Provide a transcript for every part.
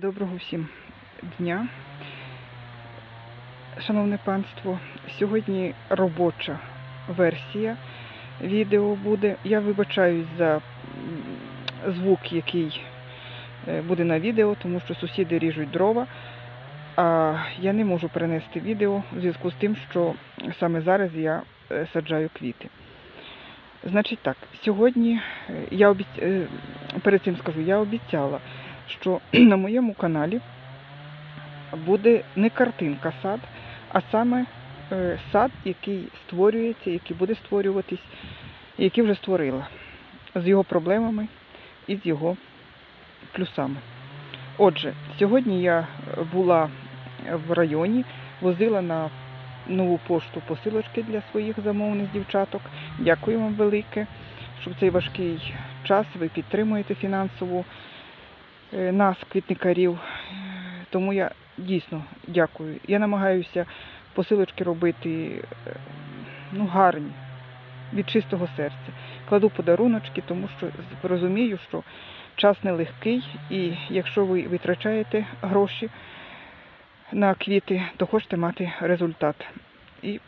Доброго всім дня, шановне панство. Сьогодні робоча версія відео буде. Я вибачаюсь за звук, який е, буде на відео, тому що сусіди ріжуть дрова. А я не можу перенести відео в зв'язку з тим, що саме зараз я е, саджаю квіти. Значить так, сьогодні е, я обіц... е, перед цим скажу, я обіцяла, що на моєму каналі буде не картинка сад, а саме е, сад, який створюється, який буде створюватись, який вже створила, з його проблемами і з його плюсами. Отже, сьогодні я була в районі, возила на нову пошту посилочки для своїх замовних дівчаток. Дякую вам велике, що в цей важкий час ви підтримуєте фінансово е, нас, квітникарів. Е, Тому я дійсно дякую. Я намагаюся посилочки робити е, ну, гарні, від чистого серця. Кладу подаруночки, тому що розумію, що час нелегкий, і якщо ви витрачаєте гроші на квіти, то хочете мати результат. І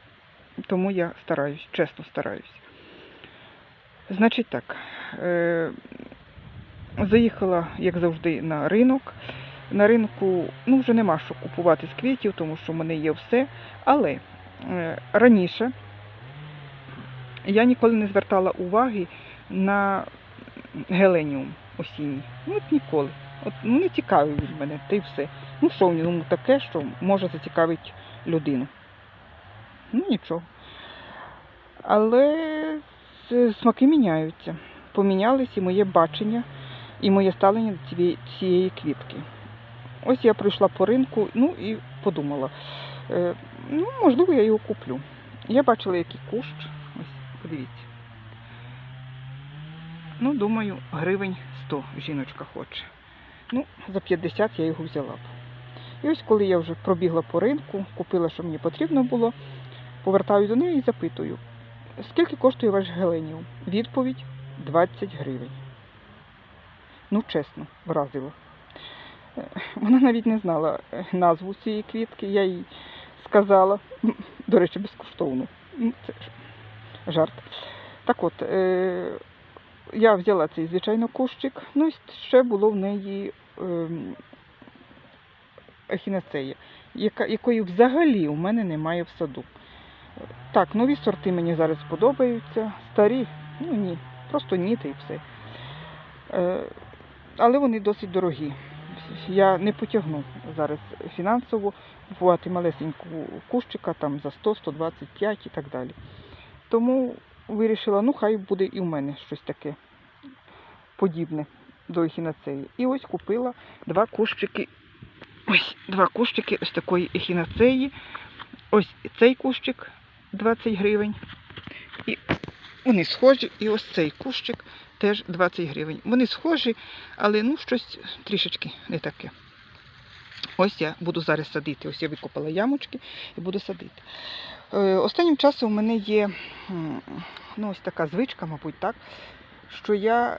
тому я стараюсь, чесно стараюсь. Значить так, е, заїхала, як завжди, на ринок. На ринку ну, вже нема що купувати з квітів, тому що в мене є все. Але е, раніше я ніколи не звертала уваги на геленіум осінній. Ну, от ніколи. От, ну, не цікавий він мене, та й все. Ну, що в ньому таке, що може зацікавити людину. Ну, нічого. Але смаки міняються. Помінялись і моє бачення, і моє ставлення до цієї, квітки. Ось я пройшла по ринку, ну і подумала, е, ну, можливо, я його куплю. Я бачила, який кущ. Ось, подивіться. Ну, думаю, гривень 100 жіночка хоче. Ну, за 50 я його взяла б. І ось коли я вже пробігла по ринку, купила, що мені потрібно було, повертаю до неї і запитую, скільки коштує ваш геленіум? Відповідь 20 гривень. Ну, чесно, вразило. Е, Вона навіть не знала е, назву цієї квітки, я їй сказала, до речі, безкоштовно. Ну, Це жарт. Так от, е, я взяла цей, звичайно, кущик, ну і ще було в неї ем, ехінацея, якої взагалі у мене немає в саду. Так, нові сорти мені зараз подобаються, старі, ну ні, просто ні, та й все. Але вони досить дорогі. Я не потягну зараз фінансово купувати малесеньку кущика там за 100, 125 і так далі. Тому вирішила, ну хай буде і в мене щось таке подібне до ехінацеї. І ось купила два кущики. Ось два кущики ось такої ехінацеї. Ось цей кущик 20 гривень. І вони схожі. І ось цей кущик теж 20 гривень. Вони схожі, але ну щось трішечки не таке. Ось я буду зараз садити. Ось я викопала ямочки і буду садити. Е, Останнім часом у мене є ну, ось така звичка, мабуть, так, що я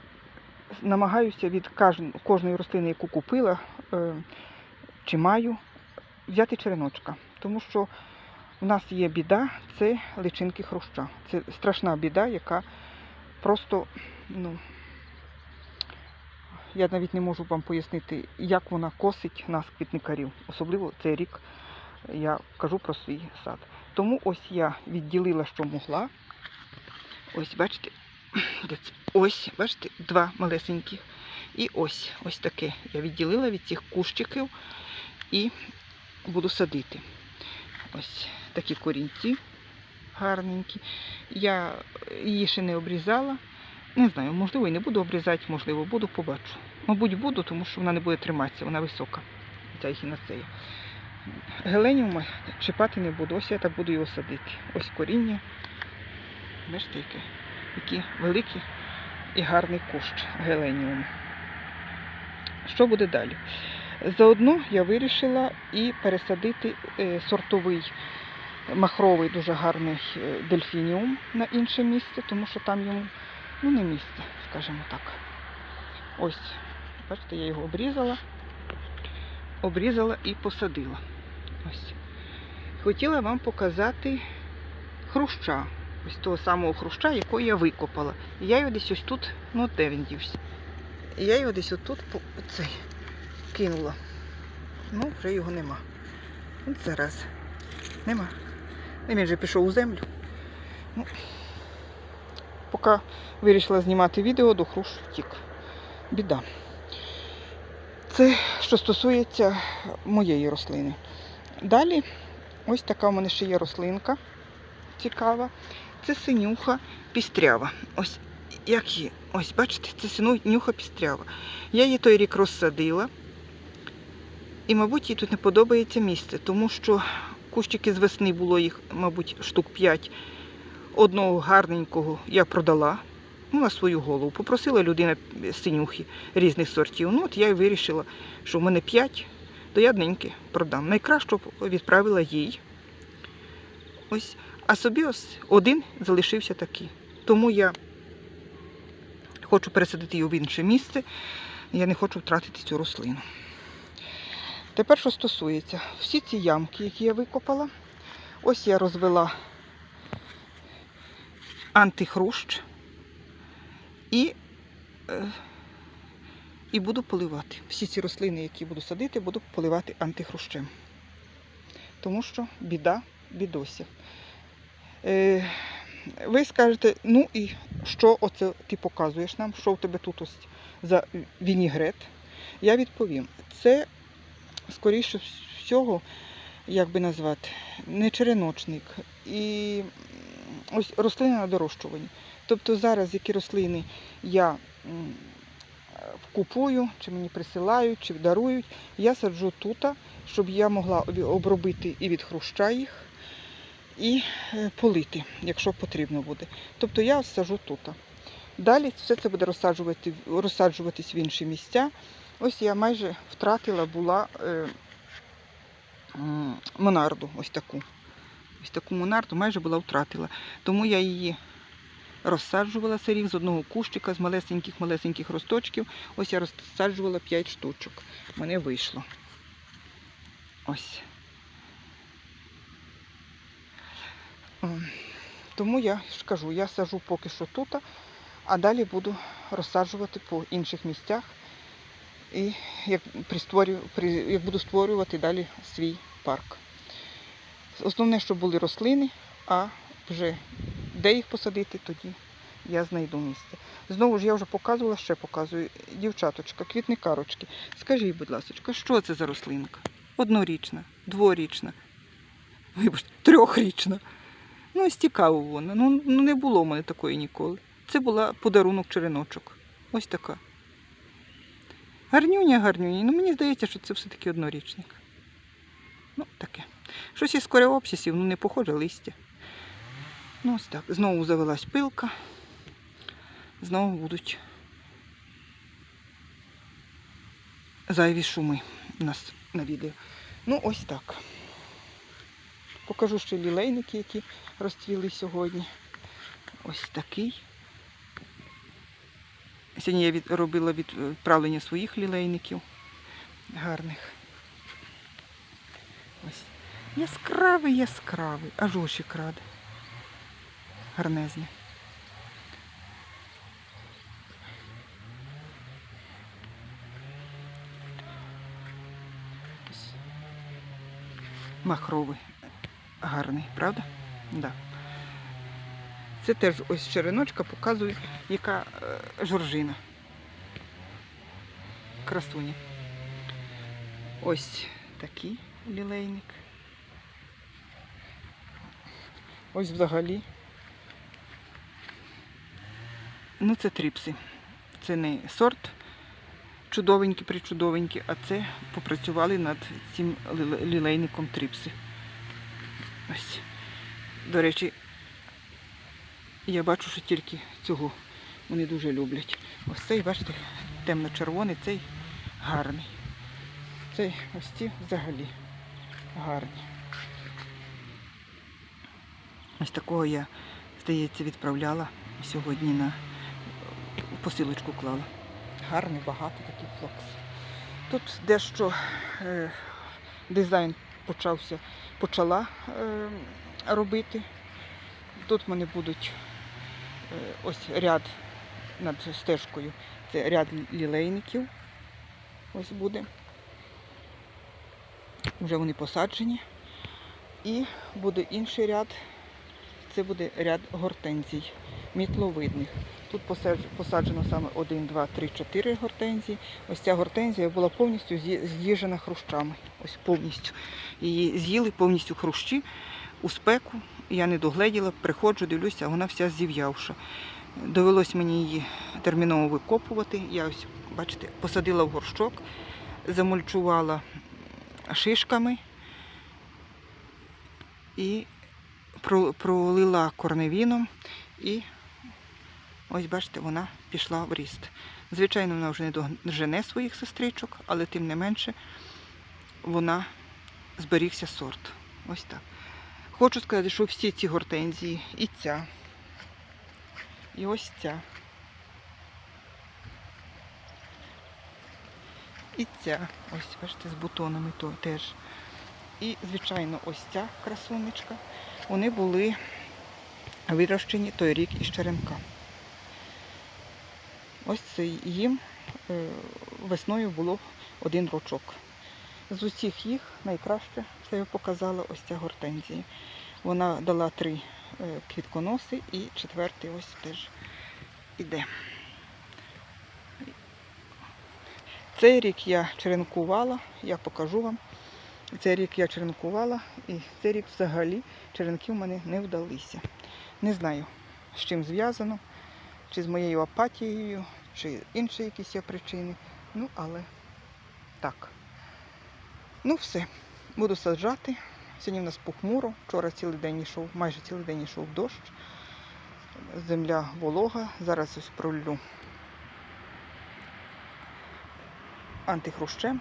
намагаюся від кожної рослини, яку купила е, чи маю, взяти череночка. Тому що в нас є біда, це личинки хруща. Це страшна біда, яка просто, ну, я навіть не можу вам пояснити, як вона косить нас, квітникарів. Особливо цей рік я кажу про свій сад. Тому ось я відділила, що могла. Ось, бачите, ось, бачите, два малесеньких. І ось, ось таке. Я відділила від цих кущиків і буду садити. Ось такі корінці гарненькі. Я її ще не обрізала. Не знаю, можливо, і не буду обрізати, можливо, буду, побачу. Мабуть, буду, тому що вона не буде триматися, вона висока. Ця ехінацея. Геленіума чіпати не буду. Ось я так буду його садити. Ось коріння. Бачите, яке? Який великий і гарний кущ геленіуму. Що буде далі? Заодно я вирішила і пересадити е, сортовий махровий дуже гарний е, дельфініум на інше місце, тому що там йому ну, не місце, скажімо так. Ось, бачите, я його обрізала. обрізала і посадила. Ось. Хотіла вам показати хруща. Ось того самого хруща, якого я викопала. І я його десь ось тут, ну де він дівся. І я його десь отут оцей, кинула. Ну, вже його нема. От зараз. Нема. Ну, Він вже пішов у землю. Ну, поки вирішила знімати відео, до хруш втік. Біда. Це що стосується моєї рослини. Далі ось така в мене ще є рослинка цікава. Це синюха пістрява. Ось як є. Ось, бачите, це синюха пістрява. Я її той рік розсадила. І, мабуть, їй тут не подобається місце, тому що кущики з весни було їх, мабуть, штук 5. Одного гарненького я продала ну, на свою голову. Попросила людина синюхи різних сортів. Ну, от я й вирішила, що в мене 5, то я одненьке продам. Найкраще відправила їй. Ось. А собі ось один залишився такий. Тому я хочу пересадити його в інше місце. Я не хочу втратити цю рослину. Тепер, що стосується, всі ці ямки, які я викопала, ось я розвела антихрущ і, е, і буду поливати. Всі ці рослини, які буду садити, буду поливати антихрущем. Тому що біда бідося. Е, ви скажете, ну і що оце ти показуєш нам, що в тебе тут ось за вінігрет? Я відповім, це скоріше всього, як би назвати, не череночник і ось рослини на дорощуванні. Тобто зараз які рослини я купую, чи мені присилають, чи дарують, я саджу тут, щоб я могла обробити і від хруща їх, і е, полити, якщо потрібно буде. Тобто я саджу тут. Далі все це буде розсаджувати, розсаджуватись в інші місця. Ось я майже втратила була е, м, монарду, ось таку. Ось таку монарду майже була втратила. Тому я її розсаджувала сирів з одного кущика, з малесеньких-малесеньких росточків. Ось я розсаджувала 5 штучок. Мене вийшло. Ось. Тому я ж кажу, я сажу поки що тут, а далі буду розсаджувати по інших місцях. І як, як буду створювати далі свій парк. Основне, щоб були рослини, а вже де їх посадити, тоді я знайду місце. Знову ж я вже показувала, ще показую. Дівчаточка, квітникарочки. Скажіть, будь ласка, що це за рослинка? Однорічна, дворічна, вибачте, трьохрічна. Ну, ось цікаво вона. Ну, ну не було в мене такої ніколи. Це була подарунок череночок. Ось така. Гарнюня, гарнюня. Ну мені здається, що це все-таки однорічник. Ну, таке. Щось із кореопсисів, ну не похоже листя. Ну, ось так. Знову завелась пилка. Знову будуть зайві шуми у нас на відео. Ну, ось так. Покажу ще лілейники, які розцвіли сьогодні. Ось такий. Сьогодні я від, робила відправлення своїх лілейників гарних. Ось. Яскравий, яскравий, аж очі краде. Гарнезний. Ось. Махровий. Гарний, правда? Да. Це теж ось череночка показує, яка е, жоржина. Красуня. Ось такий лілейник. Ось взагалі. Ну, це тріпси. Це не сорт чудовенький, причудовенький, а це попрацювали над цим лілейником тріпси. Ось. До речі, я бачу, що тільки цього вони дуже люблять. Ось цей, бачите, темно-червоний, цей гарний. Цей ось ці взагалі гарні. Ось такого я, здається, відправляла сьогодні на посилочку клала. Гарний, багато такий флокс. тут дещо е, дизайн почався, почала е, робити. Тут в мене будуть е, ось ряд над стежкою. Це ряд лілейників. Ось буде. Вже вони посаджені. І буде інший ряд. Це буде ряд гортензій, мітловидних. Тут посаджено саме 1, 2, 3, 4 гортензії. Ось ця гортензія була повністю з'їжена хрущами. Ось повністю. Її з'їли повністю хрущі у спеку. Я не догледіла, приходжу, дивлюся, вона вся зів'явша. Довелось мені її терміново викопувати. Я ось, бачите, посадила в горщок, замульчувала шишками і пролила корневіном. І ось бачите, вона пішла в ріст. Звичайно, вона вже не дожене своїх сестричок, але тим не менше вона зберігся сорт. Ось так. Хочу сказати, що всі ці гортензії, і ця, і ось ця, і ця, ось, бачите, з бутонами то теж. І, звичайно, ось ця красунечка. Вони були вирощені той рік із черенка. Ось це їм е, весною було один рочок. З усіх їх найкраще, я показала, ось ця гортензія. Вона дала три е, квітконоси і четвертий ось теж іде. Цей рік я черенкувала, я покажу вам. Цей рік я черенкувала, і цей рік взагалі черенки в мене не вдалися. Не знаю, з чим зв'язано, чи з моєю апатією, чи інші якісь є причини. Ну, але так. Ну, все. Буду саджати. Сьогодні в нас похмуро. Вчора цілий день йшов, майже цілий день йшов дощ. Земля волога. Зараз ось пролю антихрущем.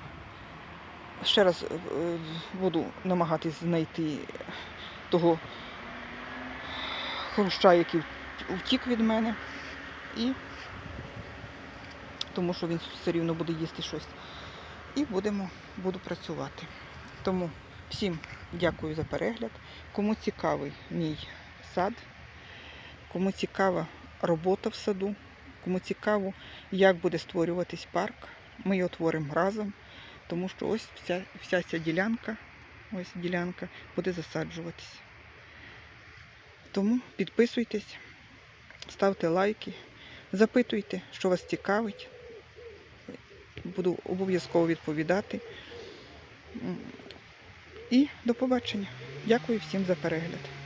Ще раз е, буду намагатись знайти того хруща, який втік від мене. І тому що він все рівно буде їсти щось. І будемо, буду працювати. Тому всім дякую за перегляд. Кому цікавий мій сад, кому цікава робота в саду, кому цікаво, як буде створюватись парк, ми його творимо разом, тому що ось вся, вся ця ділянка, ось ділянка буде засаджуватись. Тому підписуйтесь, ставте лайки, запитуйте, що вас цікавить. Буду обов'язково відповідати. І до побачення. Дякую всім за перегляд.